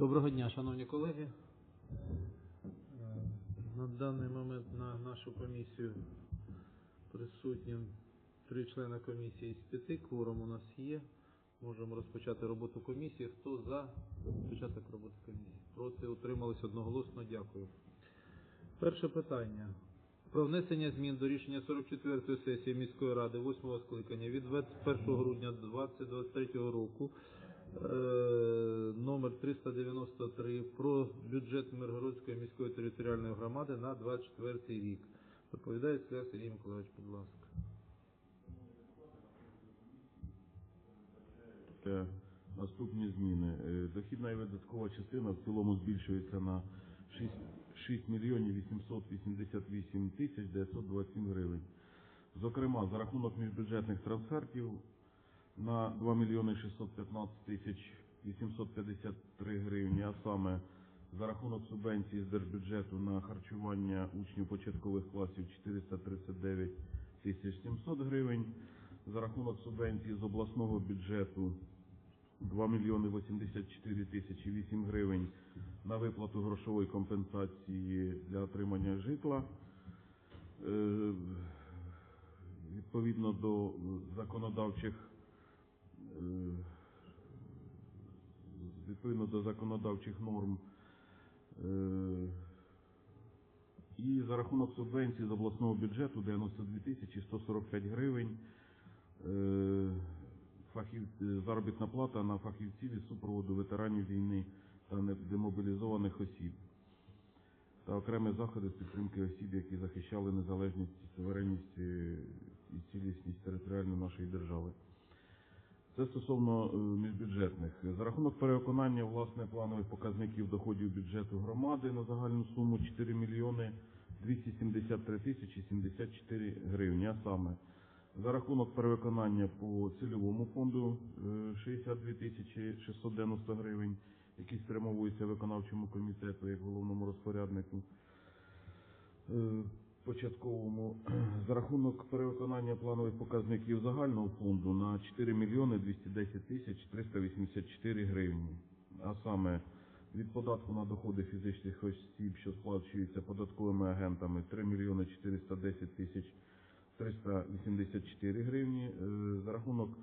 Доброго дня, шановні колеги. Е, На даний момент на нашу комісію присутні три члени комісії з п'яти. Кворум у нас є. Можемо розпочати роботу комісії. Хто за початок роботи комісії? Проти утримались одноголосно. Дякую. Перше питання. Про внесення змін до рішення 44-ї сесії міської ради 8-го скликання від 21 грудня 2023 року номер 393 про бюджет Миргородської міської територіальної громади на 24 рік. Доповідає Скляр Сергій Миколаївич, будь ласка. Це наступні зміни. Е, Дохідна і видаткова частина в цілому збільшується на 6, 6 мільйонів 888 тисяч 927 гривень. Зокрема, за рахунок міжбюджетних трансфертів на 2 мільйони 615 тисяч 853 гривні, а саме за рахунок субвенції з держбюджету на харчування учнів початкових класів 439 тисяч 700 гривень, за рахунок субвенції з обласного бюджету 2 мільйони 84 тисячі 8 гривень на виплату грошової компенсації для отримання житла. Е, Відповідно до законодавчих е, відповідно до законодавчих норм. Е, і за рахунок субвенції з обласного бюджету 92 тисячі 145 гривень. Е, фахів, е, заробітна плата на фахівців із супроводу ветеранів війни та демобілізованих осіб. Та окремі заходи з підтримки осіб, які захищали незалежність, суверенність і цілісність територіальної нашої держави. Це стосовно е, міжбюджетних. За рахунок перевиконання власне планових показників доходів бюджету громади на загальну суму 4 мільйони 273 тисячі 74 гривні, а саме за рахунок перевиконання по цільовому фонду е, 62 тисячі 690 гривень, які спрямовуються виконавчому комітету як головному розпоряднику е, початковому за рахунок перевиконання планових показників загального фонду на 4 мільйони 210 тисяч 384 гривні, а саме від податку на доходи фізичних осіб, що сплачуються податковими агентами 3 мільйони 410 тисяч 384 гривні, Е, за рахунок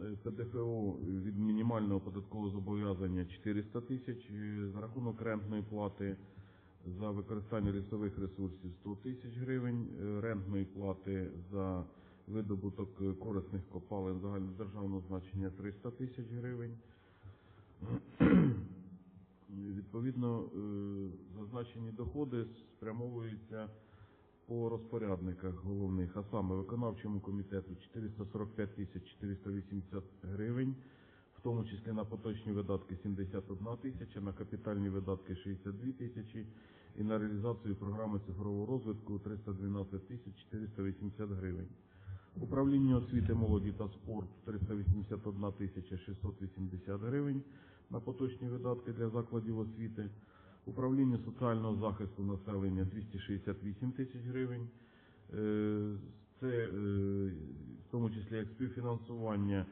е, ПДФО від мінімального податкового зобов'язання 400 тисяч, Е, за рахунок рентної плати за використання лісових ресурсів 100 тисяч гривень, е, рентної плати за видобуток корисних копалин загальнодержавного значення 300 тисяч гривень. Відповідно, е, зазначені доходи спрямовуються по розпорядниках головних, а саме виконавчому комітету 445 тисяч 480 гривень, в тому числі на поточні видатки 71 тисяча, на капітальні видатки 62 тисячі і на реалізацію програми цифрового розвитку 312 тисяч 480 гривень. Управління освіти, молоді та спорту 381 тисяча 680 гривень на поточні видатки для закладів освіти. Управління соціального захисту населення 268 тисяч гривень. Е, Це е, в тому числі як співфінансування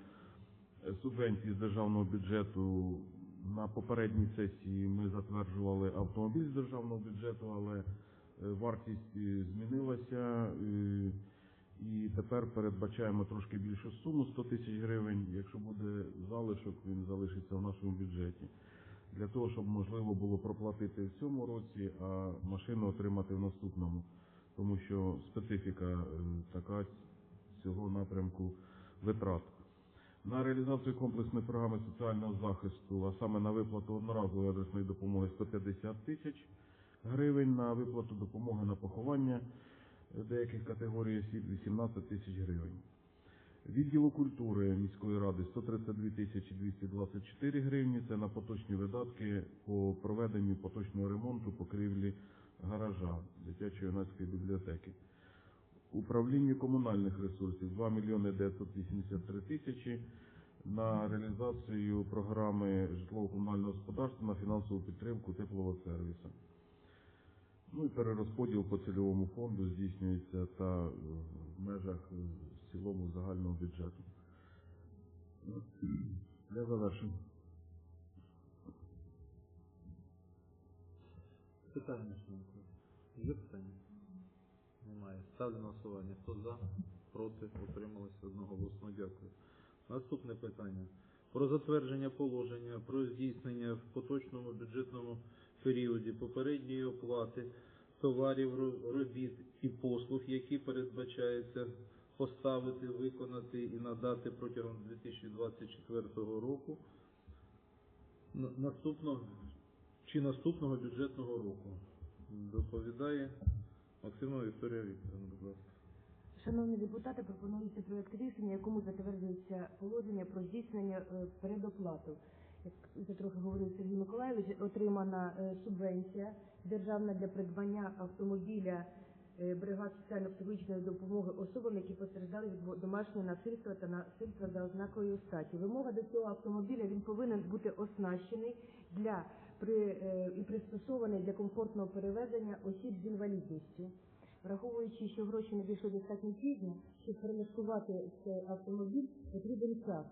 субвенції з державного бюджету. На попередній сесії ми затверджували автомобіль з державного бюджету, але е, вартість е, змінилася. е, І тепер передбачаємо трошки більшу суму 100 тисяч гривень. Якщо буде залишок, він залишиться в нашому бюджеті. Для того, щоб можливо було проплатити в цьому році, а машину отримати в наступному. Тому що специфіка така цього напрямку витрат. На реалізацію комплексної програми соціального захисту, а саме на виплату одноразової адресної допомоги 150 тисяч гривень, на виплату допомоги на поховання деяких категорій осіб 18 тисяч гривень. Відділу культури міської ради 132 тисячі 224 гривні. Це на поточні видатки по проведенню поточного ремонту покрівлі гаража дитячої юнацької бібліотеки. Управлінню комунальних ресурсів 2 мільйони 983 тисячі на реалізацію програми житлово-комунального господарства на фінансову підтримку теплового сервісу. Ну і перерозподіл по цільовому фонду здійснюється та е, в межах е, в цілому загального бюджету. Для завершення. Питання, шановні? Є питання? Ставлю на голосування. Хто за? Проти? Утрималися одноголосно. Дякую. Наступне питання. Про затвердження положення про здійснення в поточному бюджетному періоді попередньої оплати товарів, робіт і послуг, які передбачається поставити, виконати і надати протягом 2024 року наступного чи наступного бюджетного року. Доповідає Максимова Вікторія Вікторовна, будь ласка. Шановні депутати, пропонується проект рішення, якому затверджується положення про здійснення е, передоплату. Як вже трохи говорив Сергій Миколаївич, отримана е, субвенція державна для придбання автомобіля е, бригад соціально-психологічної допомоги особам, які постраждали від домашнього насильства та насильства за ознакою статі. Вимога до цього автомобіля він повинен бути оснащений для при е, пристосований для комфортного перевезення осіб з інвалідністю. Враховуючи, що гроші не дійшли достатньо пізно, щоб перелаштувати цей автомобіль, потрібен час.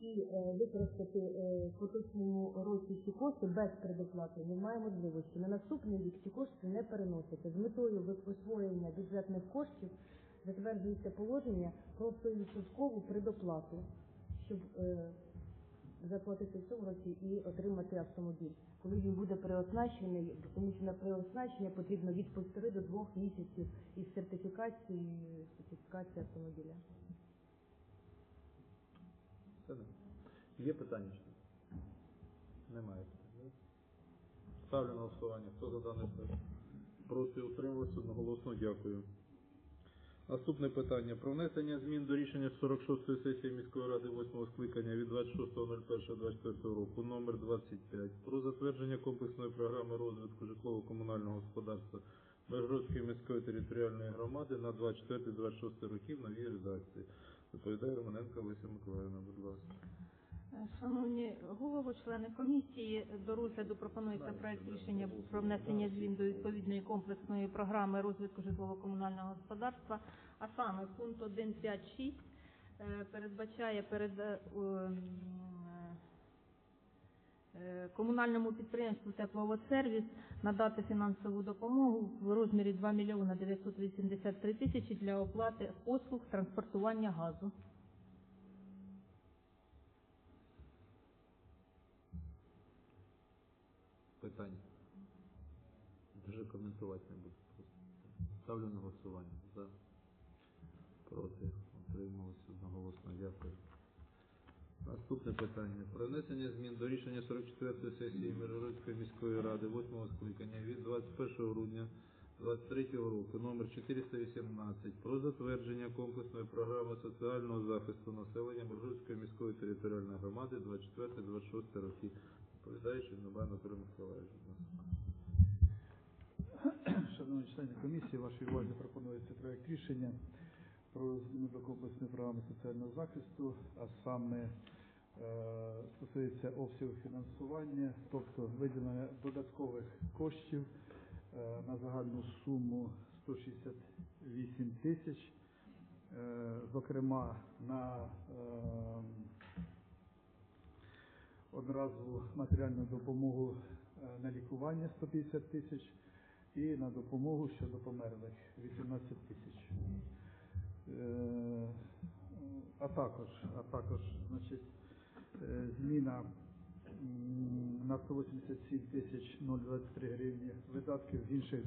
І е, використати е, в поточному році ці кошти без предоплати немає можливості. На наступний рік ці кошти не переносяться. З метою ви- освоєння бюджетних коштів затверджується положення про відсоткову предоплату, щоб заплатити цьому році і отримати автомобіль. Коли він буде переоснащений, тому що на переоснащення потрібно від півтори до двох місяців із сертифікації сертифікації автомобіля. Є питання ще? Немає питань. Ставлю на голосування. Хто за проект? Проти утримуватися одноголосно дякую. Наступне питання. Про внесення змін до рішення 46-ї сесії міської ради 8 скликання від 26.01.24 року номер 25 про затвердження комплексної програми розвитку житлово-комунального господарства Межгородської міської територіальної громади на 24-26 років новій редакції. Доповідає Романенко Олеся Миколаївна, будь ласка. Шановні голови, члени комісії, до розгляду пропонується проект рішення про внесення змін до відповідної комплексної програми розвитку житлово-комунального господарства, а саме пункт 1.5.6 е, передбачає перед е, е, комунальному підприємству Тепловодсервіс надати фінансову допомогу в розмірі 2 мільйона 983 тисячі для оплати послуг транспортування газу. Питання. Дуже коментувати не буду. Просто. Ставлю на голосування. За. Проти. Утрималися одноголосно. Дякую. Наступне питання. Про внесення змін до рішення 44-ї сесії Миргородської міської ради 8 скликання від 21 грудня 23 року номер 418 про затвердження комплексної програми соціального захисту населення Миргородської міської територіальної громади 24-26 роки. Доповідаючи Нуба Анатолій Миколаївич. Шановні члени комісії, вашій увазі пропонується проект рішення про зміну до програми соціального захисту, а саме е, стосується обсягу фінансування, тобто виділення додаткових коштів е, на загальну суму 168 тисяч, е, зокрема на е, одноразову матеріальну допомогу е, на лікування 150 тисяч і на допомогу щодо померлих 18 тисяч. Е, А також, а також значить, е, зміна на 187 тисяч 023 гривні видатків з інших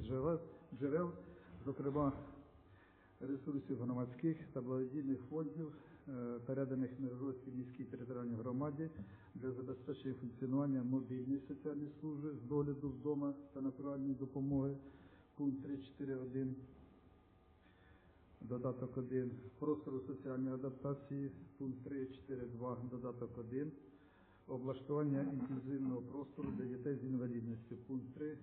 джерел, зокрема ресурсів громадських та благодійних фондів, е, переданих Миргородській міській територіальній громаді для забезпечення функціонування мобільної соціальної служби з догляду вдома та натуральної допомоги. Пункт 3.4.1. Додаток 1. Простору соціальної адаптації. Пункт 3.4.2. Додаток 1. Облаштування інклюзивного простору для дітей з інвалідністю. Пункт 3.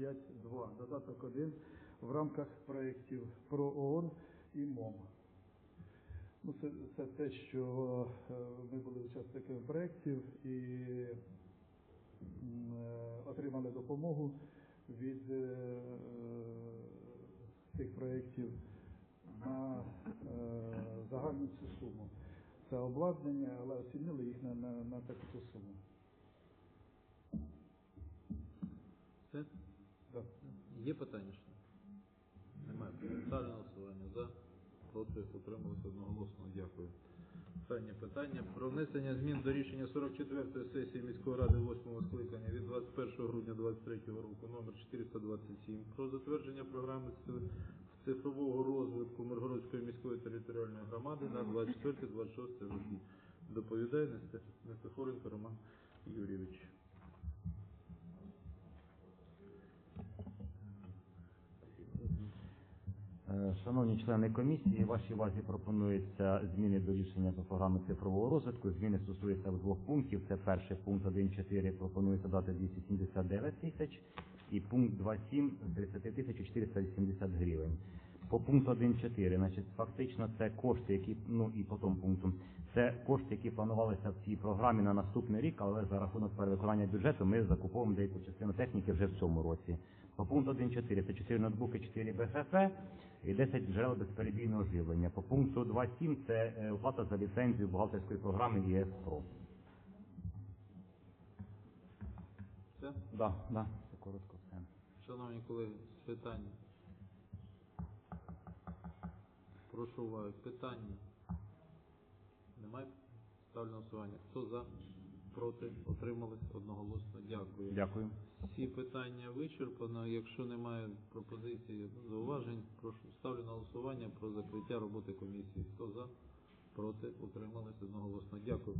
5.2. Додаток 1 в рамках проєктів про ООН і МОМ. Ну, це, це те, що е, ми були учасниками проєктів і е, отримали допомогу від е, цих проєктів на загальну цю суму. Це обладнання, але оцінили їх на, на, на таку суму. Все? Є питання. Ставлю голосування. За, проти, утрималися одноголосно. Дякую. Останнє питання. Про внесення змін до рішення 44-ї сесії міської ради 8 скликання від 21 грудня 2023 року номер 427 про затвердження програми цифрового розвитку Миргородської міської територіальної громади на 24-26 роки. Доповідає Нестефоренко Роман Юрійович. Е, Шановні члени комісії, вашій увазі пропонуються зміни до рішення по програми цифрового розвитку. Зміни стосуються двох пунктів. Це перший пункт 1.4 пропонується дати 279 тисяч і пункт 2.7 – 30 тисяч 480 гривень. По пункту 1.4, значить, фактично це кошти, які, ну і по тому пункту, це кошти, які планувалися в цій програмі на наступний рік, але за рахунок перевиконання бюджету ми закуповуємо деяку частину техніки вже в цьому році. По пункту 1.4 це 4 ноутбуки, 4 БФФ і 10 джерел безперебійного живлення. По пункту 2.7 це е, оплата за ліцензію бухгалтерської програми ЄС ПРО. Все? Да, да, це коротко все. Шановні колеги, питання. Прошу уваги. Питання. Немає? Ставлю на голосування. Хто за? Проти? Отримались? Одноголосно. Дякую. Дякую. Всі питання вичерпано. Якщо немає пропозицій, зауважень, прошу ставлю на голосування про закриття роботи комісії. Хто за? Проти? Утрималися Одноголосно. Дякую.